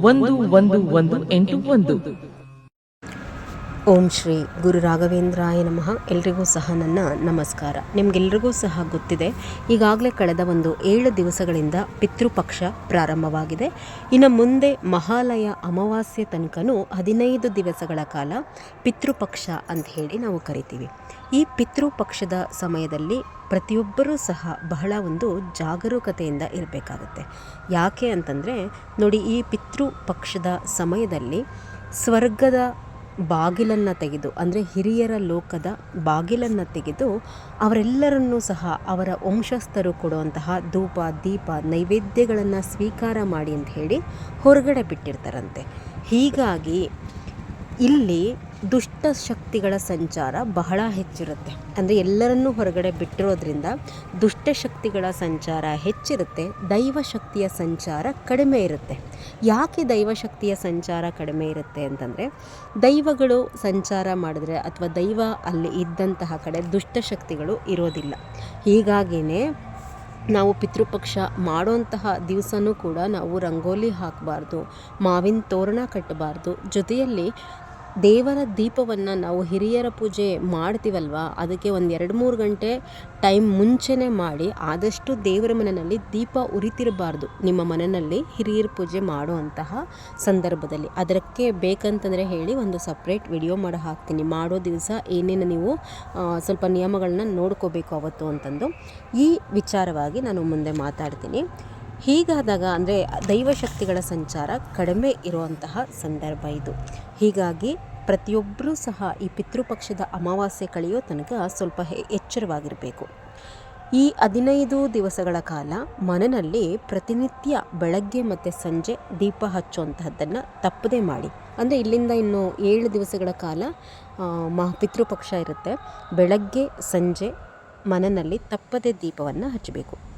ಒಂದು ಒಂದು ಒಂದು ಎಂಟು ಒಂದು. ಓಂ ಶ್ರೀ ಗುರು ರಾಘವೇಂದ್ರಾಯ ನಮಃ. ಎಲ್ರಿಗೂ ಸಹ ನನ್ನ ನಮಸ್ಕಾರ. ನಿಮಗೆಲ್ರಿಗೂ ಸಹ ಗೊತ್ತಿದೆ, ಈಗಾಗಲೇ ಕಳೆದ ಒಂದು ಏಳು ದಿವಸಗಳಿಂದ ಪಿತೃಪಕ್ಷ ಪ್ರಾರಂಭವಾಗಿದೆ. ಇನ್ನು ಮುಂದೆ ಮಹಾಲಯ ಅಮಾವಾಸ್ಯೆ ತನಕನೂ ಹದಿನೈದು ದಿವಸಗಳ ಕಾಲ ಪಿತೃಪಕ್ಷ ಅಂತ ಹೇಳಿ ನಾವು ಕರಿತೀವಿ. ಈ ಪಿತೃಪಕ್ಷದ ಸಮಯದಲ್ಲಿ ಪ್ರತಿಯೊಬ್ಬರೂ ಸಹ ಬಹಳ ಒಂದು ಜಾಗರೂಕತೆಯಿಂದ ಇರಬೇಕಾಗುತ್ತೆ. ಯಾಕೆ ಅಂತಂದರೆ, ನೋಡಿ ಈ ಪಿತೃಪಕ್ಷದ ಸಮಯದಲ್ಲಿ ಸ್ವರ್ಗದ ಬಾಗಿಲನ್ನು ತೆಗೆದು, ಅಂದರೆ ಹಿರಿಯರ ಲೋಕದ ಬಾಗಿಲನ್ನು ತೆಗೆದು ಅವರೆಲ್ಲರನ್ನೂ ಸಹ ಅವರ ವಂಶಸ್ಥರು ಕೊಡುವಂತಹ ಧೂಪ, ದೀಪ, ನೈವೇದ್ಯಗಳನ್ನು ಸ್ವೀಕಾರ ಮಾಡಿ ಅಂತ ಹೇಳಿ ಹೊರಗಡೆ ಬಿಟ್ಟಿರ್ತಾರಂತೆ. ಹೀಗಾಗಿ ಇಲ್ಲಿ ದುಷ್ಟ ಶಕ್ತಿಗಳ ಸಂಚಾರ ಬಹಳ ಹೆಚ್ಚಿರುತ್ತೆ. ಅಂದರೆ ಎಲ್ಲರನ್ನೂ ಹೊರಗಡೆ ಬಿಟ್ಟಿರೋದ್ರಿಂದ ದುಷ್ಟ ಶಕ್ತಿಗಳ ಸಂಚಾರ ಹೆಚ್ಚಿರುತ್ತೆ, ದೈವ ಶಕ್ತಿಯ ಸಂಚಾರ ಕಡಿಮೆ ಇರುತ್ತೆ. ಯಾಕೆ ದೈವಶಕ್ತಿಯ ಸಂಚಾರ ಕಡಿಮೆ ಇರುತ್ತೆ ಅಂತಂದರೆ, ದೈವಗಳು ಸಂಚಾರ ಮಾಡಿದ್ರೆ ಅಥವಾ ದೈವ ಅಲ್ಲಿ ಇದ್ದಂತಹ ಕಡೆ ದುಷ್ಟಶಕ್ತಿಗಳು ಇರೋದಿಲ್ಲ. ಹೀಗಾಗಿಯೇ ನಾವು ಪಿತೃಪಕ್ಷ ಮಾಡೋಂತಹ ದಿವಸನೂ ಕೂಡ ನಾವು ರಂಗೋಲಿ ಹಾಕಬಾರ್ದು, ಮಾವಿನ ತೋರಣ ಕಟ್ಟಬಾರ್ದು, ಜೊತೆಯಲ್ಲಿ ದೇವರ ದೀಪವನ್ನು ನಾವು ಹಿರಿಯರ ಪೂಜೆ ಮಾಡ್ತೀವಲ್ವ? ಅದಕ್ಕೆ ಒಂದು ಎರಡು ಮೂರು ಗಂಟೆ ಟೈಮ್ ಮುಂಚೆನೇ ಮಾಡಿ ಆದಷ್ಟು ದೇವರ ಮನೆಯಲ್ಲಿ ದೀಪ ಉರಿತಿರಬಾರ್ದು. ನಿಮ್ಮ ಮನೆಯಲ್ಲಿ ಹಿರಿಯರ ಪೂಜೆ ಮಾಡುವಂತಹ ಸಂದರ್ಭದಲ್ಲಿ. ಅದಕ್ಕೆ ಬೇಕಂತಂದರೆ ಹೇಳಿ ಒಂದು ಸಪ್ರೇಟ್ ವಿಡಿಯೋ ಮಾಡಿ ಹಾಕ್ತೀನಿ. ಮಾಡೋ ದಿವಸ ಏನೇನು ನೀವು ಸ್ವಲ್ಪ ನಿಯಮಗಳನ್ನ ನೋಡ್ಕೋಬೇಕು ಅವತ್ತು ಅಂತಂದು. ಈ ವಿಚಾರವಾಗಿ ನಾನು ಮುಂದೆ ಮಾತಾಡ್ತೀನಿ. ಹೀಗಾದಾಗ ಅಂದರೆ ದೈವಶಕ್ತಿಗಳ ಸಂಚಾರ ಕಡಿಮೆ ಇರುವಂತಹ ಸಂದರ್ಭ ಇದು. ಹೀಗಾಗಿ ಪ್ರತಿಯೊಬ್ಬರೂ ಸಹ ಈ ಪಿತೃಪಕ್ಷದ ಅಮಾವಾಸ್ಯೆ ಕಳೆಯೋ ತನಕ ಸ್ವಲ್ಪ ಎಚ್ಚರವಾಗಿರಬೇಕು. ಈ ಹದಿನೈದು ದಿವಸಗಳ ಕಾಲ ಮನನಲ್ಲಿ ಪ್ರತಿನಿತ್ಯ ಬೆಳಗ್ಗೆ ಮತ್ತು ಸಂಜೆ ದೀಪ ಹಚ್ಚುವಂತಹದ್ದನ್ನು ತಪ್ಪದೇ ಮಾಡಿ. ಅಂದರೆ ಇಲ್ಲಿಂದ ಇನ್ನು ಏಳು ದಿವಸಗಳ ಕಾಲ ಮಹಾ ಪಿತೃಪಕ್ಷ ಇರುತ್ತೆ. ಬೆಳಗ್ಗೆ, ಸಂಜೆ ಮನನಲ್ಲಿ ತಪ್ಪದೇ ದೀಪವನ್ನು ಹಚ್ಚಬೇಕು.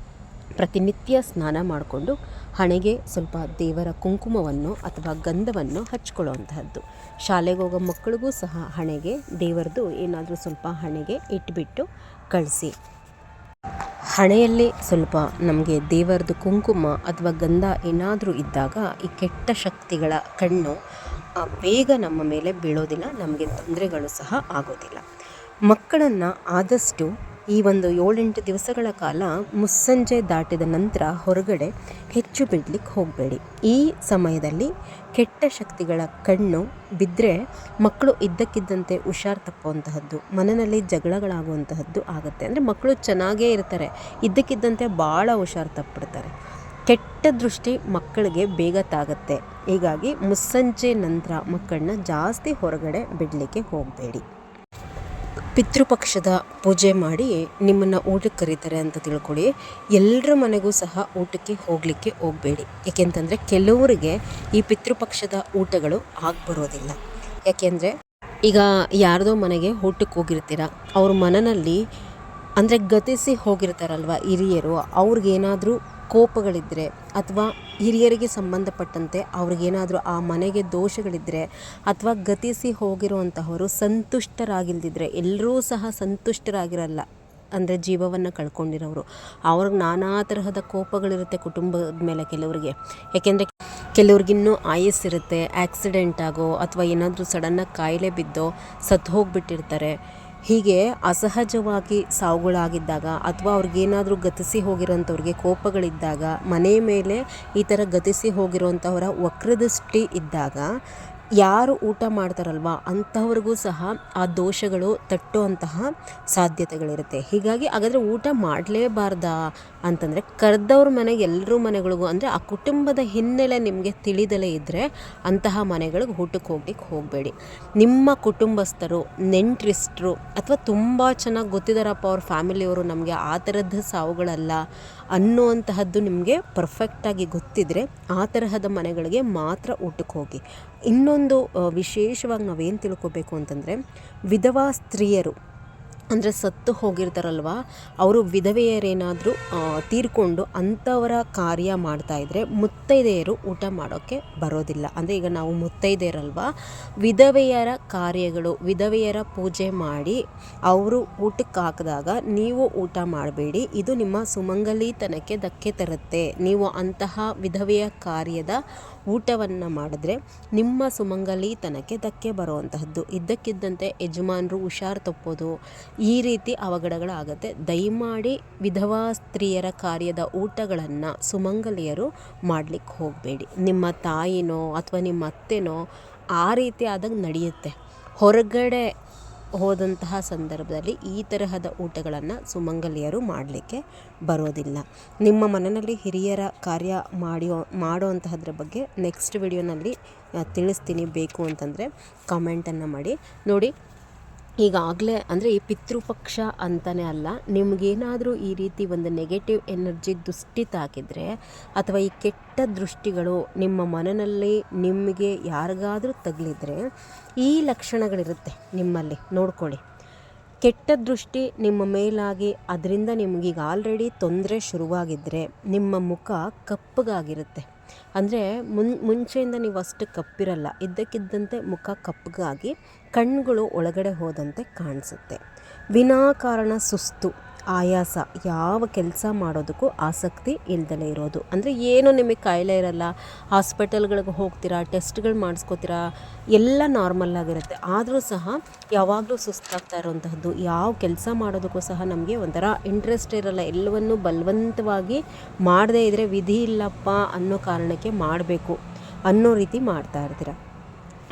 ಪ್ರತಿನಿತ್ಯ ಸ್ನಾನ ಮಾಡಿಕೊಂಡು ಹಣೆಗೆ ಸ್ವಲ್ಪ ದೇವರ ಕುಂಕುಮವನ್ನು ಅಥವಾ ಗಂಧವನ್ನು ಹಚ್ಕೊಳ್ಳುವಂತಹದ್ದು. ಶಾಲೆಗೆ ಹೋಗೋ ಮಕ್ಕಳಿಗೂ ಸಹ ಹಣೆಗೆ, ದೇವರದು ಏನಾದರೂ ಸ್ವಲ್ಪ ಹಣೆಗೆ ಇಟ್ಬಿಟ್ಟು ಕಳಿಸಿ. ಹಣೆಯಲ್ಲಿ ಸ್ವಲ್ಪ ನಮಗೆ ದೇವರದು ಕುಂಕುಮ ಅಥವಾ ಗಂಧ ಏನಾದರೂ ಇದ್ದಾಗ ಈ ಕೆಟ್ಟ ಶಕ್ತಿಗಳ ಕಣ್ಣು ಬೇಗ ನಮ್ಮ ಮೇಲೆ ಬೀಳೋದಿಲ್ಲ, ನಮಗೆ ತೊಂದರೆಗಳು ಸಹ ಆಗೋದಿಲ್ಲ. ಮಕ್ಕಳನ್ನು ಆದಷ್ಟು ಈ ಒಂದು ಏಳೆಂಟು ದಿವಸಗಳ ಕಾಲ ಮುಸ್ಸಂಜೆ ದಾಟಿದ ನಂತರ ಹೊರಗಡೆ ಹೆಚ್ಚು ಬಿಡ್ಲಿಕ್ಕೆ ಹೋಗಬೇಡಿ. ಈ ಸಮಯದಲ್ಲಿ ಕೆಟ್ಟ ಶಕ್ತಿಗಳ ಕಣ್ಣು ಬಿದ್ದರೆ ಮಕ್ಕಳು ಇದ್ದಕ್ಕಿದ್ದಂತೆ ಹುಷಾರು ತಪ್ಪುವಂತಹದ್ದು ಮನೆಯಲ್ಲಿ ಜಗಳಗಳಾಗುವಂತಹದ್ದು ಆಗುತ್ತೆ. ಅಂದರೆ ಮಕ್ಕಳು ಚೆನ್ನಾಗೇ ಇರ್ತಾರೆ, ಇದ್ದಕ್ಕಿದ್ದಂತೆ ಭಾಳ ಹುಷಾರು ತಪ್ಪಿಡ್ತಾರೆ. ಕೆಟ್ಟ ದೃಷ್ಟಿ ಮಕ್ಕಳಿಗೆ ಬೇಗ ತಾಗುತ್ತೆ. ಹೀಗಾಗಿ ಮುಸ್ಸಂಜೆ ನಂತರ ಮಕ್ಕಳನ್ನ ಜಾಸ್ತಿ ಹೊರಗಡೆ ಬಿಡಲಿಕ್ಕೆ ಹೋಗಬೇಡಿ. ಪಿತೃಪಕ್ಷದ ಪೂಜೆ ಮಾಡಿ ನಿಮ್ಮನ್ನು ಊಟಕ್ಕೆ ಕರೀತಾರೆ ಅಂತ ತಿಳ್ಕೊಳ್ಳಿ. ಎಲ್ಲರ ಮನೆಗೂ ಸಹ ಊಟಕ್ಕೆ ಹೋಗಲಿಕ್ಕೆ ಹೋಗಬೇಡಿ. ಏಕೆಂತಂದರೆ ಕೆಲವರಿಗೆ ಈ ಪಿತೃಪಕ್ಷದ ಊಟಗಳು ಆಗ್ಬರೋದಿಲ್ಲ. ಯಾಕೆಂದರೆ ಈಗ ಯಾರದೋ ಮನೆಗೆ ಊಟಕ್ಕೆ ಹೋಗಿರ್ತೀರ, ಅವ್ರ ಮನೆಯಲ್ಲಿ ಅಂದರೆ ಗತಿಸಿ ಹೋಗಿರ್ತಾರಲ್ವ ಹಿರಿಯರು, ಅವ್ರಿಗೇನಾದರೂ ಕೋಪಗಳಿದ್ದರೆ ಅಥವಾ ಹಿರಿಯರಿಗೆ ಸಂಬಂಧಪಟ್ಟಂತೆ ಅವ್ರಿಗೇನಾದರೂ ಆ ಮನೆಗೆ ದೋಷಗಳಿದ್ದರೆ ಅಥವಾ ಗತಿಸಿ ಹೋಗಿರುವಂತಹವರು ಸಂತುಷ್ಟರಾಗಿಲ್ದಿದ್ರೆ ಎಲ್ಲರೂ ಸಹ ಸಂತುಷ್ಟರಾಗಿರಲ್ಲ. ಅಂದರೆ ಜೀವವನ್ನು ಕಳ್ಕೊಂಡಿರೋರು. ಅವ್ರಿಗೆ ನಾನಾ ತರಹದ ಕೋಪಗಳಿರುತ್ತೆ ಕುಟುಂಬದ ಮೇಲೆ ಕೆಲವರಿಗೆ. ಯಾಕೆಂದರೆ ಕೆಲವ್ರಿಗಿನ್ನೂ ಆಯಸ್ಸಿರುತ್ತೆ ಆಕ್ಸಿಡೆಂಟ್ ಆಗೋ ಅಥವಾ ಏನಾದರೂ ಸಡನ್ನಾಗಿ ಕಾಯಿಲೆ ಬಿದ್ದೋ ಸತ್ತು ಹೋಗಿಬಿಟ್ಟಿರ್ತಾರೆ. ಹೀಗೆ ಅಸಹಜವಾಗಿ ಸಾವುಗಳಾಗಿದ್ದಾಗ ಅಥವಾ ಅವ್ರಿಗೇನಾದರೂ ಗತಿಸಿ ಹೋಗಿರೋಂಥವ್ರಿಗೆ ಕೋಪಗಳಿದ್ದಾಗ ಮನೆ ಮೇಲೆ ಈ ಥರ ಗತಿಸಿ ಹೋಗಿರೋಂಥವರ ವಕ್ರದೃಷ್ಟಿ ಇದ್ದಾಗ ಯಾರು ಊಟ ಮಾಡ್ತಾರಲ್ವ ಅಂಥವ್ರಿಗೂ ಸಹ ಆ ದೋಷಗಳು ತಟ್ಟುವಂತಹ ಸಾಧ್ಯತೆಗಳಿರುತ್ತೆ. ಹೀಗಾಗಿ ಹಾಗಾದರೆ ಊಟ ಮಾಡಲೇಬಾರ್ದಾ ಅಂತಂದರೆ ಕರೆದವ್ರ ಮನೆಗೆ ಎಲ್ಲರೂ ಮನೆಗಳಿಗೂ ಅಂದರೆ ಆ ಕುಟುಂಬದ ಹಿನ್ನೆಲೆ ನಿಮಗೆ ತಿಳಿದಲೇ ಇದ್ದರೆ ಅಂತಹ ಮನೆಗಳಿಗೆ ಊಟಕ್ಕೆ ಹೋಗ್ಲಿಕ್ಕೆ ಹೋಗಬೇಡಿ. ನಿಮ್ಮ ಕುಟುಂಬಸ್ಥರು, ನೆಂಟ್ರಿಸ್ಟ್ರು ಅಥವಾ ತುಂಬ ಚೆನ್ನಾಗಿ ಗೊತ್ತಿದ್ದಾರಪ್ಪ ಅವ್ರ ಫ್ಯಾಮಿಲಿಯವರು ನಮಗೆ ಆ ಥರದ್ದು ಸಾವುಗಳಲ್ಲ ಅನ್ನುವಂತಹದ್ದು ನಿಮಗೆ ಪರ್ಫೆಕ್ಟಾಗಿ ಗೊತ್ತಿದ್ದರೆ ಆ ತರಹದ ಮನೆಗಳಿಗೆ ಮಾತ್ರ ಊಟಕ್ಕೆ ಹೋಗಿ. ಇನ್ನೊಂದು ವಿಶೇಷವಾಗಿ ನಾವೇನು ತಿಳ್ಕೊಬೇಕು ಅಂತಂದರೆ, ವಿಧವಾ ಸ್ತ್ರೀಯರು, ಅಂದರೆ ಸತ್ತು ಹೋಗಿರ್ತಾರಲ್ವ, ಅವರು ವಿಧವೆಯರೇನಾದರೂ ತೀರ್ಕೊಂಡು ಅಂಥವರ ಕಾರ್ಯ ಮಾಡ್ತಾಯಿದ್ರೆ ಮುತ್ತೈದೆಯರು ಊಟ ಮಾಡೋಕ್ಕೆ ಬರೋದಿಲ್ಲ. ಅಂದರೆ ಈಗ ನಾವು ಮುತ್ತೈದೆಯರಲ್ವ, ವಿಧವೆಯರ ಕಾರ್ಯಗಳು, ವಿಧವೆಯರ ಪೂಜೆ ಮಾಡಿ ಅವರು ಊಟಕ್ಕೆ ಹಾಕಿದಾಗ ನೀವು ಊಟ ಮಾಡಬೇಡಿ, ಇದು ನಿಮ್ಮ ಸುಮಂಗಲೀತನಕ್ಕೆ ಧಕ್ಕೆ ತರುತ್ತೆ. ನೀವು ಅಂತಹ ವಿಧವೆಯ ಕಾರ್ಯದ ಊಟವನ್ನು ಮಾಡಿದ್ರೆ ನಿಮ್ಮ ಸುಮಂಗಲಿತನಕ್ಕೆ ಧಕ್ಕೆ ಬರುವಂತಹದ್ದು. ಇದ್ದಕ್ಕಿದ್ದಂತೆ ಯಜಮಾನರು ಹುಷಾರು ತಪ್ಪೋದು, ಈ ರೀತಿ ಅವಘಡಗಳಾಗುತ್ತೆ. ದಯಮಾಡಿ ವಿಧವಾ ಸ್ತ್ರೀಯರ ಕಾರ್ಯದ ಊಟಗಳನ್ನು ಸುಮಂಗಲಿಯರು ಮಾಡಲಿಕ್ಕೆ ಹೋಗಬೇಡಿ. ನಿಮ್ಮ ತಾಯಿನೋ ಅಥವಾ ನಿಮ್ಮ ಅತ್ತೆನೋ ಆ ರೀತಿ ಆದಾಗ ನಡೆಯುತ್ತೆ. ಹೊರಗಡೆ ಹೋದಂತಹ ಸಂದರ್ಭದಲ್ಲಿ ಈ ತರಹದ ಊಟಗಳನ್ನು ಸುಮಂಗಲಿಯರು ಮಾಡಲಿಕ್ಕೆ ಬರೋದಿಲ್ಲ. ನಿಮ್ಮ ಮನೆಯಲ್ಲಿ ಹಿರಿಯರ ಕಾರ್ಯ ಮಾಡಿಯೋ, ಮಾಡುವಂತಹದ್ರ ಬಗ್ಗೆ ನೆಕ್ಸ್ಟ್ ವಿಡಿಯೋನಲ್ಲಿ ತಿಳಿಸ್ತೀನಿ ಬೇಕು ಅಂತಂದರೆ ಕಮೆಂಟನ್ನು ಮಾಡಿ. ನೋಡಿ ಈಗಾಗಲೇ ಅಂದರೆ ಈ ಪಿತೃಪಕ್ಷ ಅಂತಲೇ ಅಲ್ಲ, ನಿಮಗೇನಾದರೂ ಈ ರೀತಿ ಒಂದು ನೆಗೆಟಿವ್ ಎನರ್ಜಿ ದುಷ್ಟಿ ತಾಕಿದರೆ ಅಥವಾ ಈ ಕೆಟ್ಟ ದೃಷ್ಟಿಗಳು ನಿಮ್ಮ ಮನೆಯಲ್ಲಿ ನಿಮಗೆ ಯಾರಿಗಾದರೂ ತಗಲಿದ್ರೆ ಈ ಲಕ್ಷಣಗಳಿರುತ್ತೆ ನಿಮ್ಮಲ್ಲಿ. ನೋಡ್ಕೊಳ್ಳಿ. ಕೆಟ್ಟ ದೃಷ್ಟಿ ನಿಮ್ಮ ಮೇಲಾಗಿ ಅದರಿಂದ ನಿಮಗೀಗ ಆಲ್ರೆಡಿ ತೊಂದರೆ ಶುರುವಾಗಿದ್ದರೆ ನಿಮ್ಮ ಮುಖ ಕಪ್ಪಗಾಗಿರುತ್ತೆ. ಅಂದರೆ ಮುನ್, ಮುಂಚೆಯಿಂದ ನೀವು ಅಷ್ಟು ಕಪ್ಪಿರಲ್ಲ. ಇದ್ದಕ್ಕಿದ್ದಂತೆ ಮುಖ ಕಪ್ಪಗಾಗಿ ಕಣ್ಣುಗಳು ಒಳಗಡೆ ಹೋದಂತೆ ಕಾಣಿಸುತ್ತೆ. ವಿನಾಕಾರಣ ಸುಸ್ತು. ಆಯಾಸ, ಯಾವ ಕೆಲಸ ಮಾಡೋದಕ್ಕೂ ಆಸಕ್ತಿ ಇಲ್ದಲೇ ಇರೋದು. ಅಂದರೆ ಏನು ನಿಮಗೆ ಕಾಯಿಲೆ ಇರಲ್ಲ, ಹಾಸ್ಪಿಟಲ್ಗಳಿಗೆ ಹೋಗ್ತೀರಾ, ಟೆಸ್ಟ್ಗಳು ಮಾಡಿಸ್ಕೋತೀರಾ, ಎಲ್ಲ ನಾರ್ಮಲ್ ಆಗಿರುತ್ತೆ. ಆದರೂ ಸಹ ಯಾವಾಗಲೂ ಸುಸ್ತಾಗ್ತಾ ಇರೋಂತಹದ್ದು ಯಾವ ಕೆಲಸ ಮಾಡೋದಕ್ಕೂ ಸಹ ನಮಗೆ ಒಂಥರ ಇಂಟ್ರೆಸ್ಟ್ ಇರಲ್ಲ. ಎಲ್ಲವನ್ನೂ ಬಲವಂತವಾಗಿ ಮಾಡದೇ ಇದ್ದರೆ ವಿಧಿ ಇಲ್ಲಪ್ಪ ಅನ್ನೋ ಕಾರಣಕ್ಕೆ ಮಾಡಬೇಕು ಅನ್ನೋ ರೀತಿ ಮಾಡ್ತಾ ಇರ್ತೀರ.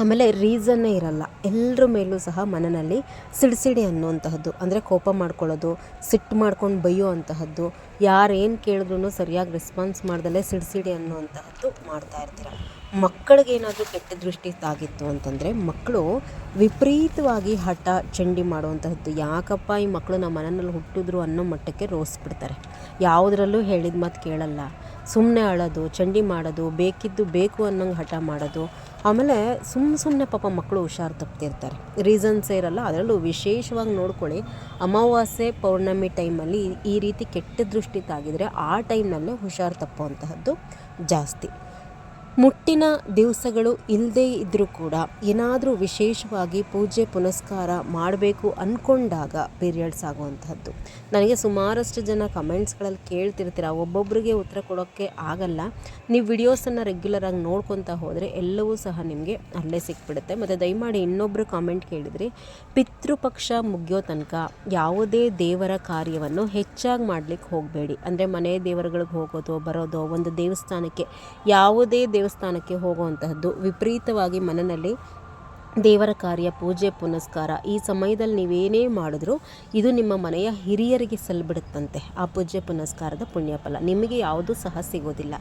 ಆಮೇಲೆ ರೀಸನ್ನೇ ಇರಲ್ಲ. ಎಲ್ಲರ ಮೇಲೂ ಸಹ ಮನನಲ್ಲಿ ಸಿಡಿಸಿಡಿ ಅನ್ನುವಂತಹದ್ದು. ಅಂದರೆ ಕೋಪ ಮಾಡ್ಕೊಳ್ಳೋದು, ಸಿಟ್ಟು ಮಾಡ್ಕೊಂಡು ಬೈಯೋ ಅಂತಹದ್ದು ಯಾರೇನು ಕೇಳಿದ್ರು ಸರಿಯಾಗಿ ರೆಸ್ಪಾನ್ಸ್ ಮಾಡ್ದಲೇ ಸಿಡಿಸಿಡಿ ಅನ್ನುವಂತಹದ್ದು ಮಾಡ್ತಾ ಇರ್ತೀರ. ಮಕ್ಕಳಿಗೇನಾದರೂ ಕೆಟ್ಟ ದೃಷ್ಟಿ ತಾಗಿತ್ತು ಅಂತಂದರೆ ಮಕ್ಕಳು ವಿಪರೀತವಾಗಿ ಹಠ, ಚಂಡಿ ಮಾಡುವಂತಹದ್ದು. ಯಾಕಪ್ಪ ಈ ಮಕ್ಕಳು ನಮ್ಮ ಮನೆಯಲ್ಲಿ ಹುಟ್ಟಿದ್ರು ಅನ್ನೋ ಮಟ್ಟಕ್ಕೆ ರೋಸ್ಬಿಡ್ತಾರೆ. ಯಾವುದರಲ್ಲೂ ಹೇಳಿದ ಮಾತು ಕೇಳಲ್ಲ. ಸುಮ್ಮನೆ ಅಳೋದು, ಚಂಡಿ ಮಾಡೋದು, ಬೇಕಿದ್ದು ಬೇಕು ಅನ್ನೋಂಗೆ ಹಠ ಮಾಡೋದು. ಆಮೇಲೆ ಸುಮ್ಮ ಸುಮ್ಮನೆ ಪಾಪ ಮಕ್ಕಳು ಹುಷಾರು ತಪ್ತಿರ್ತಾರೆ. ರೀಸನ್ಸೇ ಇರಲ್ಲ, ಅದರಲ್ಲೂ ವಿಶೇಷವಾಗಿ ನೋಡ್ಕೊಳ್ಳಿ. ಅಮಾವಾಸ್ಯೆ ಪೌರ್ಣಮಿ ಟೈಮಲ್ಲಿ ಈ ರೀತಿ ಕೆಟ್ಟ ದೃಷ್ಟಿ ತಾಗಿದರೆ ಆ ಟೈಮ್ನಲ್ಲೇ ಹುಷಾರು ತಪ್ಪುವಂತಹದ್ದು ಜಾಸ್ತಿ. ಮುಟ್ಟಿನ ದಿವಸಗಳು ಇಲ್ಲದೇ ಇದ್ದರೂ ಕೂಡ ಏನಾದರೂ ವಿಶೇಷವಾಗಿ ಪೂಜೆ ಪುನಸ್ಕಾರ ಮಾಡಬೇಕು ಅಂದ್ಕೊಂಡಾಗ ಪೀರಿಯಡ್ಸ್ ಆಗುವಂಥದ್ದು. ನನಗೆ ಸುಮಾರಷ್ಟು ಜನ ಕಮೆಂಟ್ಸ್ಗಳಲ್ಲಿ ಕೇಳ್ತಿರ್ತೀರ ಒಬ್ಬೊಬ್ಬರಿಗೆ ಉತ್ತರ ಕೊಡೋಕ್ಕೆ ಆಗಲ್ಲ. ನೀವು ವಿಡಿಯೋಸನ್ನು ರೆಗ್ಯುಲರಾಗಿ ನೋಡ್ಕೊತಾ ಹೋದರೆ ಎಲ್ಲವೂ ಸಹ ನಿಮಗೆ ಅಲ್ಲೇ ಸಿಕ್ಬಿಡುತ್ತೆ. ಮತ್ತು ದಯಮಾಡಿ ಇನ್ನೊಬ್ಬರು ಕಾಮೆಂಟ್ ಕೇಳಿದ್ರಿ, ಪಿತೃಪಕ್ಷ ಮುಗಿಯೋ ತನಕ ಯಾವುದೇ ದೇವರ ಕಾರ್ಯವನ್ನು ಹೆಚ್ಚಾಗಿ ಮಾಡಲಿಕ್ಕೆ ಹೋಗಬೇಡಿ. ಅಂದರೆ ಮನೆ ದೇವರುಗಳಿಗೆ ಹೋಗೋದು, ಬರೋದು, ಒಂದು ದೇವಸ್ಥಾನಕ್ಕೆ ಯಾವುದೇ ದೇವಸ್ಥಾನಕ್ಕೆ ಹೋಗುವಂತಹದ್ದು. ವಿಪರೀತವಾಗಿ ಮನನಲ್ಲಿ ದೇವರ ಕಾರ್ಯ, ಪೂಜೆ, ಪುನಸ್ಕಾರ ಈ ಸಮಯದಲ್ಲಿ ನೀವೇನೇ ಮಾಡಿದ್ರೂ ಇದು ನಿಮ್ಮ ಮನೆಯ ಹಿರಿಯರಿಗೆ ಸಲ್ಬಿಡುತ್ತಂತೆ. ಆ ಪೂಜೆ, ಪುನಸ್ಕಾರದ ಪುಣ್ಯಫಲ. ನಿಮಗೆ ಯಾವುದೂ ಸಹ ಸಿಗೋದಿಲ್ಲ.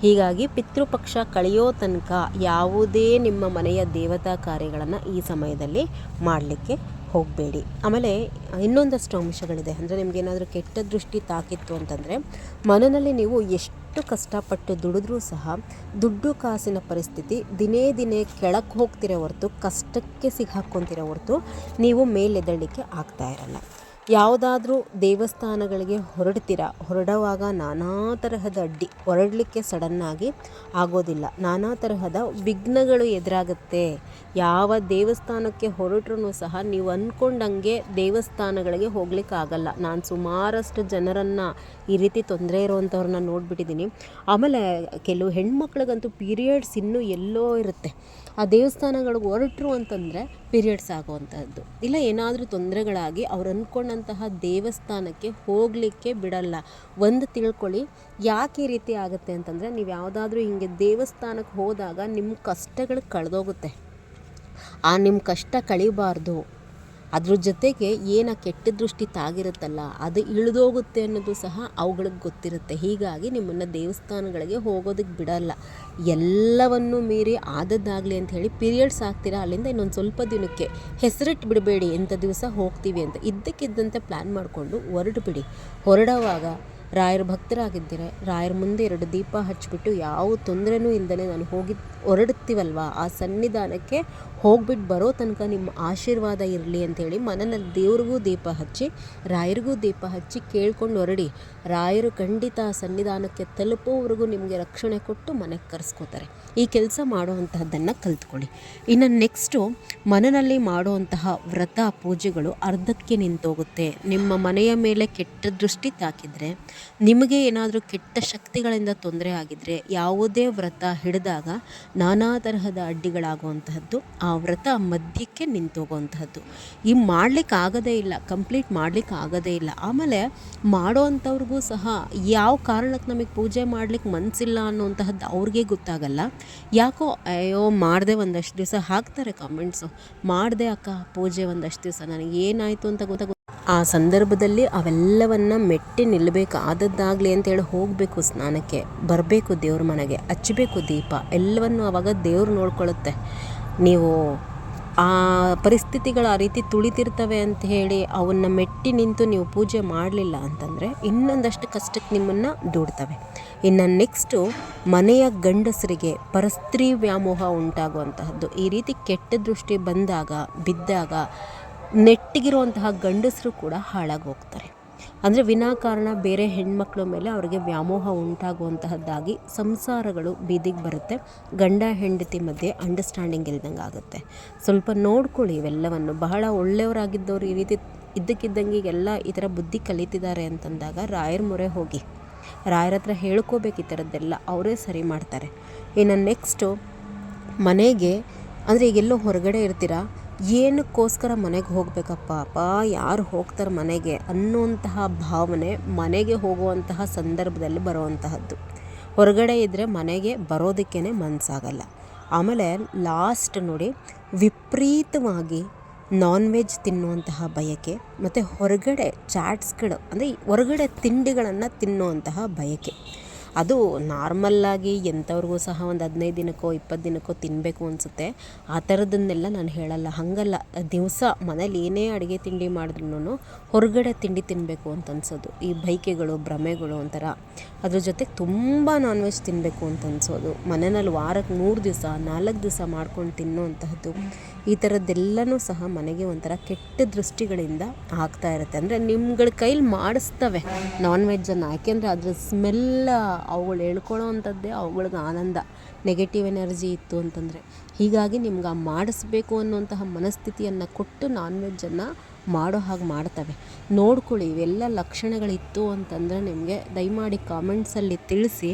ಹೀಗಾಗಿ ಪಿತೃಪಕ್ಷ ಕಳೆಯೋ ತನಕ ಯಾವುದೇ ನಿಮ್ಮ ಮನೆಯ ದೇವತಾ ಕಾರ್ಯಗಳನ್ನು ಈ ಸಮಯದಲ್ಲಿ ಮಾಡಲಿಕ್ಕೆ ಹೋಗಬೇಡಿ. ಆಮೇಲೆ ಇನ್ನೊಂದಷ್ಟು ಅಂಶಗಳಿದೆ. ಅಂದರೆ ನಿಮಗೇನಾದರೂ ಕೆಟ್ಟ ದೃಷ್ಟಿ ತಾಕಿತ್ತು ಅಂತಂದರೆ ಮನೆಯಲ್ಲಿ ನೀವು ಎಷ್ಟು ಕಷ್ಟಪಟ್ಟು ದುಡಿದ್ರೂ ಸಹ ದುಡ್ಡು ಕಾಸಿನ ಪರಿಸ್ಥಿತಿ ದಿನೇ ದಿನೇ ಕೆಳಕ್ಕೆ ಹೋಗ್ತಿರೋ ಹೊರತು, ಕಷ್ಟಕ್ಕೆ ಸಿಕ್ಕಾಕ್ಕೊಂತಿರೋ ಹೊರತು ನೀವು ಮೇಲೆದಳಲಿಕ್ಕೆ ಆಗ್ತಾ ಇರಲ್ಲ. ಯಾವುದಾದ್ರೂ ದೇವಸ್ಥಾನಗಳಿಗೆ ಹೊರಡ್ತೀರಾ, ಹೊರಡುವಾಗ ನಾನಾ ತರಹದ ಅಡ್ಡಿ ಹೊರಡಲಿಕ್ಕೆ ಸಡನ್ನಾಗಿ ಆಗೋದಿಲ್ಲ. ನಾನಾ ತರಹದ ವಿಘ್ನಗಳು ಎದುರಾಗುತ್ತೆ. ಯಾವ ದೇವಸ್ಥಾನಕ್ಕೆ ಹೊರಟ್ರೂ ಸಹ ನೀವು ಅಂದ್ಕೊಂಡಂಗೆ ದೇವಸ್ಥಾನಗಳಿಗೆ ಹೋಗ್ಲಿಕ್ಕೆ ಆಗಲ್ಲ ನಾನು ಸುಮಾರಷ್ಟು ಜನರನ್ನು ಈ ರೀತಿ ತೊಂದರೆ ಇರುವಂಥವ್ರನ್ನ ನೋಡಿಬಿಟ್ಟಿದ್ದೀನಿ ಆಮೇಲೆ ಕೆಲವು ಹೆಣ್ಮಕ್ಳಿಗಂತೂ ಪೀರಿಯಡ್ಸ್ ಇನ್ನೂ ಎಲ್ಲೋ ಇರುತ್ತೆ. ಆ ದೇವಸ್ಥಾನಗಳಿಗೆ ಹೊರಟ್ರು ಅಂತಂದರೆ ಪೀರಿಯಡ್ಸ್ ಆಗುವಂಥದ್ದು ಇಲ್ಲ ಏನಾದರೂ ತೊಂದರೆಗಳಾಗಿ ಅವ್ರು ಅಂದ್ಕೊಂಡಂತಹ ದೇವಸ್ಥಾನಕ್ಕೆ ಹೋಗಲಿಕ್ಕೆ ಬಿಡಲ್ಲ. ಒಂದು ತಿಳ್ಕೊಳ್ಳಿ, ಯಾಕೆ ಈ ರೀತಿ ಆಗುತ್ತೆ ಅಂತಂದರೆ ನೀವು ಯಾವುದಾದ್ರೂ ಹಿಂಗೆ ದೇವಸ್ಥಾನಕ್ಕೆ ಹೋದಾಗ ನಿಮ್ಮ ಕಷ್ಟಗಳು ಕಳೆದೋಗುತ್ತೆ. ಆ ನಿಮ್ಮ ಕಷ್ಟ ಕಳಿಬಾರ್ದು. ಅದ್ರ ಜೊತೆಗೆ ಏನ ಕೆಟ್ಟ ದೃಷ್ಟಿ ತಾಗಿರುತ್ತಲ್ಲ, ಅದು ಇಳಿದೋಗುತ್ತೆ ಅನ್ನೋದು ಸಹ ಅವುಗಳಿಗೆ ಗೊತ್ತಿರುತ್ತೆ. ಹೀಗಾಗಿ ನಿಮ್ಮನ್ನು ದೇವಸ್ಥಾನಗಳಿಗೆ ಹೋಗೋದಕ್ಕೆ ಬಿಡಲ್ಲ. ಎಲ್ಲವನ್ನು ಮೀರಿ ಆದದ್ದಾಗಲಿ ಅಂತ ಹೇಳಿ ಪೀರಿಯಡ್ಸ್ ಆಗ್ತೀರಾ? ಅಲ್ಲಿಂದ ಇನ್ನೊಂದು ಸ್ವಲ್ಪ ದಿನಕ್ಕೆ ಹೆಸರಿಟ್ಟು ಬಿಡಬೇಡಿ ಎಂಥ ದಿವಸ ಹೋಗ್ತೀವಿ ಅಂತ. ಇದ್ದಕ್ಕಿದ್ದಂತೆ ಪ್ಲ್ಯಾನ್ ಮಾಡಿಕೊಂಡು ಹೊರಡು ಬಿಡಿ. ಹೊರಡುವಾಗ ರಾಯರ ಭಕ್ತರಾಗಿದ್ದರೆ, ರಾಯರ ಮುಂದೆ ಎರಡು ದೀಪ ಹಚ್ಚಿಬಿಟ್ಟು ಯಾವ ತೊಂದರೆನೂ ಇಲ್ಲದೆ ನಾನು ಹೋಗಿ ಹೊರಡುತ್ತೀವಲ್ವ ಆ ಸನ್ನಿಧಾನಕ್ಕೆ ಹೋಗ್ಬಿಟ್ಟು ಬರೋ ತನಕ ನಿಮ್ಮ ಆಶೀರ್ವಾದ ಇರಲಿ ಅಂಥೇಳಿ ಮನೆಯಲ್ಲಿ ದೇವ್ರಿಗೂ ದೀಪ ಹಚ್ಚಿ, ರಾಯರಿಗೂ ದೀಪ ಹಚ್ಚಿ ಕೇಳ್ಕೊಂಡು ಹೊರಡಿ. ರಾಯರು ಖಂಡಿತ ಸನ್ನಿಧಾನಕ್ಕೆ ತಲುಪೋವರೆಗೂ ನಿಮಗೆ ರಕ್ಷಣೆ ಕೊಟ್ಟು ಮನೆಗೆ ಕರೆಸ್ಕೋತಾರೆ. ಈ ಕೆಲಸ ಮಾಡುವಂತಹದ್ದನ್ನು ಕಲ್ತ್ಕೊಳ್ಳಿ. ಇನ್ನು ನೆಕ್ಸ್ಟು ಮನೆಯಲ್ಲಿ ಮಾಡುವಂತಹ ವ್ರತ ಪೂಜೆಗಳು ಅರ್ಧಕ್ಕೆ ನಿಂತೋಗುತ್ತೆ. ನಿಮ್ಮ ಮನೆಯ ಮೇಲೆ ಕೆಟ್ಟ ದೃಷ್ಟಿ ತಾಕಿದರೆ, ನಿಮಗೆ ಏನಾದರೂ ಕೆಟ್ಟ ಶಕ್ತಿಗಳಿಂದ ತೊಂದರೆ ಆಗಿದ್ದರೆ ಯಾವುದೇ ವ್ರತ ಹಿಡಿದಾಗ ನಾನಾ ತರಹದ ಅಡ್ಡಿಗಳಾಗುವಂತಹದ್ದು ಆ ವ್ರತ ಮಧ್ಯಕ್ಕೆ ನಿಂತೋಗುವಂತಹದ್ದು ಈ ಮಾಡ್ಲಿಕ್ಕೆ ಆಗೋದೇ ಇಲ್ಲ, ಕಂಪ್ಲೀಟ್ ಮಾಡ್ಲಿಕ್ಕೆ ಆಗೋದೇ ಇಲ್ಲ. ಆಮೇಲೆ ಮಾಡೋವಂಥವ್ರಿಗೂ ಸಹ ಯಾವ ಕಾರಣಕ್ಕೆ ನಮಗೆ ಪೂಜೆ ಮಾಡ್ಲಿಕ್ಕೆ ಮನಸ್ಸಿಲ್ಲ ಅನ್ನೋಂತಹದ್ದು ಅವ್ರಿಗೆ ಗೊತ್ತಾಗಲ್ಲ. ಯಾಕೋ ಅಯ್ಯೋ, ಮಾಡಿದೆ ಒಂದಷ್ಟು ದಿವಸ ಹಾಕ್ತಾರೆ ಕಾಮೆಂಟ್ಸು. ಮಾಡಿದೆ ಅಕ್ಕ, ಪೂಜೆ ಒಂದಷ್ಟು ದಿವಸ, ನನಗೆ ಏನಾಯಿತು ಅಂತ ಗೊತ್ತಾಗ. ಆ ಸಂದರ್ಭದಲ್ಲಿ ಅವೆಲ್ಲವನ್ನ ಮೆಟ್ಟಿ ನಿಲ್ಲಬೇಕಾದದ್ದಾಗಲಿ ಅಂತೇಳಿ ಹೋಗಬೇಕು ಸ್ನಾನಕ್ಕೆ. ಬರಬೇಕು ದೇವ್ರ ಮನೆಗೆ ಹಚ್ಚಬೇಕು ದೀಪ. ಎಲ್ಲವನ್ನು ಆವಾಗ ದೇವ್ರು ನೋಡ್ಕೊಳ್ಳುತ್ತೆ ನೀವು ಆ ಪರಿಸ್ಥಿತಿಗಳು ಆ ರೀತಿ ತುಳಿತಿರ್ತವೆ ಅಂತ ಹೇಳಿ ಅವನ್ನ ಮೆಟ್ಟಿ ನಿಂತು ನೀವು ಪೂಜೆ ಮಾಡಲಿಲ್ಲ ಅಂತಂದರೆ ಇನ್ನೊಂದಷ್ಟು ಕಷ್ಟಕ್ಕೆ ನಿಮ್ಮನ್ನು ದೂಡ್ತವೆ. ಇನ್ನು ನೆಕ್ಸ್ಟು ಮನೆಯ ಗಂಡಸರಿಗೆ ಪರಸ್ತ್ರೀ ವ್ಯಾಮೋಹ ಉಂಟಾಗುವಂತಹದ್ದು. ಈ ರೀತಿ ಕೆಟ್ಟ ದೃಷ್ಟಿ ಬಂದಾಗ, ಬಿದ್ದಾಗ ನೆಟ್ಟಿಗಿರುವಂತಹ ಗಂಡಸರು ಕೂಡ ಹಾಳಾಗಿ ಹೋಗ್ತಾರೆ ಅಂದರೆ ವಿನಾಕಾರಣ ಬೇರೆ ಹೆಣ್ಮಕ್ಳ ಮೇಲೆ ಅವರಿಗೆ ವ್ಯಾಮೋಹ ಉಂಟಾಗುವಂತಹದ್ದಾಗಿ ಸಂಸಾರಗಳು ಬೀದಿಗೆ ಬರುತ್ತೆ. ಗಂಡ ಹೆಂಡತಿ ಮಧ್ಯೆ ಅಂಡರ್ಸ್ಟ್ಯಾಂಡಿಂಗ್ ಇಲ್ದಂಗೆ ಆಗುತ್ತೆ. ಸ್ವಲ್ಪ ನೋಡ್ಕೊಳ್ಳಿ ಇವೆಲ್ಲವನ್ನು. ಬಹಳ ಒಳ್ಳೆಯವರಾಗಿದ್ದವರು ಈ ರೀತಿ ಇದ್ದಕ್ಕಿದ್ದಂಗೆ ಎಲ್ಲ ಈ ಥರ ಬುದ್ಧಿ ಕಲಿತಿದ್ದಾರೆ ಅಂತಂದಾಗ ರಾಯರ ಮೊರೆ ಹೋಗಿ. ರಾಯರ ಹತ್ರ ಹೇಳ್ಕೋಬೇಕು ಈ ಥರದ್ದೆಲ್ಲ ಅವರೇ ಸರಿ ಮಾಡ್ತಾರೆ. ಇನ್ನು ನೆಕ್ಸ್ಟು ಮನೆಗೆ, ಅಂದರೆ ಈಗೆಲ್ಲೋ ಹೊರಗಡೆ ಇರ್ತೀರಾ? ಏನಕ್ಕೋಸ್ಕರ ಮನೆಗೆ ಹೋಗಬೇಕಪ್ಪ ಯಾರು ಹೋಗ್ತಾರೆ ಮನೆಗೆ? ಅನ್ನುವಂತಹ ಭಾವನೆ ಮನೆಗೆ ಹೋಗುವಂತಹ ಸಂದರ್ಭದಲ್ಲಿ ಬರುವಂತಹದ್ದು. ಹೊರಗಡೆ ಇದ್ದರೆ ಮನೆಗೆ ಬರೋದಕ್ಕೇ ಮನಸ್ಸಾಗಲ್ಲ ಆಮೇಲೆ ಲಾಸ್ಟ್ ನೋಡಿ, ವಿಪರೀತವಾಗಿ ನಾನ್ ವೆಜ್ ತಿನ್ನುವಂತಹ ಬಯಕೆ, ಮತ್ತು ಹೊರಗಡೆ ಚಾಟ್ಸ್ಗಳು ಅಂದರೆ ಹೊರಗಡೆ ತಿಂಡಿಗಳನ್ನು ತಿನ್ನುವಂತಹ ಬಯಕೆ. ಅದು ನಾರ್ಮಲ್ಲಾಗಿ ಎಂಥವ್ರಿಗೂ ಸಹ ಒಂದು ಹದಿನೈದು ದಿನಕ್ಕೋ ಇಪ್ಪತ್ತು ದಿನಕ್ಕೋ ತಿನ್ನಬೇಕು ಅನಿಸುತ್ತೆ. ಆ ಥರದನ್ನೆಲ್ಲ ನಾನು ಹೇಳಲ್ಲ. ಹಾಗಲ್ಲ. ದಿವಸ ಮನೇಲಿ ಏನೇ ಅಡುಗೆ ತಿಂಡಿ ಮಾಡಿದ್ರೂ ಹೊರಗಡೆ ತಿಂಡಿ ತಿನ್ನಬೇಕು ಅಂತ ಅನ್ಸೋದು. ಈ ಬೈಕೆಗಳು, ಭ್ರಮೆಗಳು ಒಂಥರ. ಅದ್ರ ಜೊತೆಗೆ ತುಂಬ ನಾನ್ ವೆಜ್ ತಿನ್ನಬೇಕು ಅಂತ ಅನ್ಸೋದು. ಮನೆಯಲ್ಲಿ ವಾರಕ್ಕೆ ಮೂರು ದಿವಸ, ನಾಲ್ಕು ದಿವಸ ಮಾಡ್ಕೊಂಡು ತಿನ್ನುವಂತಹದ್ದು ಈ ಥರದ್ದೆಲ್ಲನೂ ಸಹ ಮನೆಗೆ ಒಂಥರ ಕೆಟ್ಟ ದೃಷ್ಟಿಗಳಿಂದ ಆಗ್ತಾ ಇರುತ್ತೆ. ಅಂದರೆ ನಿಮ್ಗಳ ಕೈಲಿ ಮಾಡಿಸ್ತವೆ ನಾನ್ ವೆಜ್ಜನ್ನು ಯಾಕೆಂದರೆ ಅದ್ರ ಸ್ಮೆಲ್ ಅವುಗಳು ಹೇಳ್ಕೊಳ್ಳೋ ಅಂಥದ್ದೇ ಅವುಗಳಿಗೆ ಆನಂದ ನೆಗೆಟಿವ್ ಎನರ್ಜಿ ಇತ್ತು ಅಂತಂದರೆ. ಹೀಗಾಗಿ ನಿಮ್ಗೆ ಆ ಮಾಡಿಸ್ಬೇಕು ಅನ್ನುವಂತಹ ಮನಸ್ಥಿತಿಯನ್ನು ಕೊಟ್ಟು ನಾನ್ ವೆಜ್ಜನ್ನು ಮಾಡೋ ಹಾಗೆ ಮಾಡ್ತವೆ. ನೋಡ್ಕೊಳ್ಳಿ, ಇವೆಲ್ಲ ಲಕ್ಷಣಗಳಿತ್ತು ಅಂತಂದರೆ ನಿಮಗೆ ದಯಮಾಡಿ ಕಾಮೆಂಟ್ಸಲ್ಲಿ ತಿಳಿಸಿ,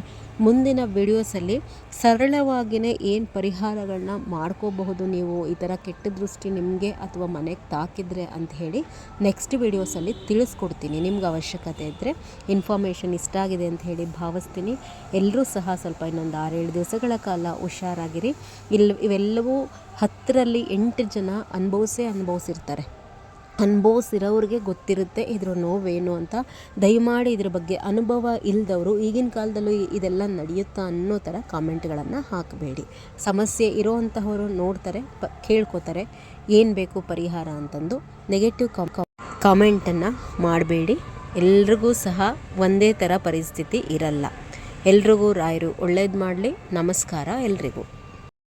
ಮುಂದಿನ ವಿಡಿಯೋಸಲ್ಲಿ ಸರಳವಾಗಿಯೇ ಏನು ಪರಿಹಾರಗಳನ್ನ ಮಾಡ್ಕೋಬಹುದು ನೀವು, ಈ ಥರ ಕೆಟ್ಟ ದೃಷ್ಟಿ ನಿಮಗೆ ಅಥವಾ ಮನೆಗೆ ತಾಕಿದ್ರೆ ಅಂತ ಹೇಳಿ ನೆಕ್ಸ್ಟ್ ವಿಡಿಯೋಸಲ್ಲಿ ತಿಳಿಸ್ಕೊಡ್ತೀನಿ. ನಿಮ್ಗೆ ಅವಶ್ಯಕತೆ ಇದ್ದರೆ ಇನ್ಫಾರ್ಮೇಷನ್ ಇಷ್ಟ ಆಗಿದೆ ಅಂತ ಹೇಳಿ ಭಾವಿಸ್ತೀನಿ. ಎಲ್ಲರೂ ಸಹ ಸ್ವಲ್ಪ ಇನ್ನೊಂದು ಆರೇಳು ದಿವಸಗಳ ಕಾಲ ಹುಷಾರಾಗಿರಿ. ಇಲ್ಲಿ ಇವೆಲ್ಲವೂ ಹತ್ತರಲ್ಲಿ ಎಂಟು ಜನ ಅನುಭವಿಸೇ ಅನುಭವಿಸಿರ್ತಾರೆ. ಅನುಭವಿಸಿರೋರಿಗೆ ಗೊತ್ತಿರುತ್ತೆ ಇದರ ನೋವೇನು ಅಂತ. ದಯಮಾಡಿ ಇದ್ರ ಬಗ್ಗೆ ಅನುಭವ ಇಲ್ಲದವರು ಈಗಿನ ಕಾಲದಲ್ಲೂ ಇದೆಲ್ಲ ನಡೆಯುತ್ತಾ ಅನ್ನೋ ಥರ ಕಾಮೆಂಟ್ಗಳನ್ನು ಹಾಕಬೇಡಿ. ಸಮಸ್ಯೆ ಇರೋವಂತಹವರು ನೋಡ್ತಾರೆ, ಪ, ಕೇಳ್ಕೊತಾರೆ, ಏನು ಬೇಕು ಪರಿಹಾರ ಅಂತಂದು ನೆಗೆಟಿವ್ ಕಾಮೆಂಟನ್ನು ಮಾಡಬೇಡಿ. ಎಲ್ರಿಗೂ ಸಹ ಒಂದೇ ಥರ ಪರಿಸ್ಥಿತಿ ಇರಲ್ಲ. ಎಲ್ರಿಗೂ ರಾಯರು ಒಳ್ಳೇದು ಮಾಡಲಿ. ನಮಸ್ಕಾರ ಎಲ್ರಿಗೂ.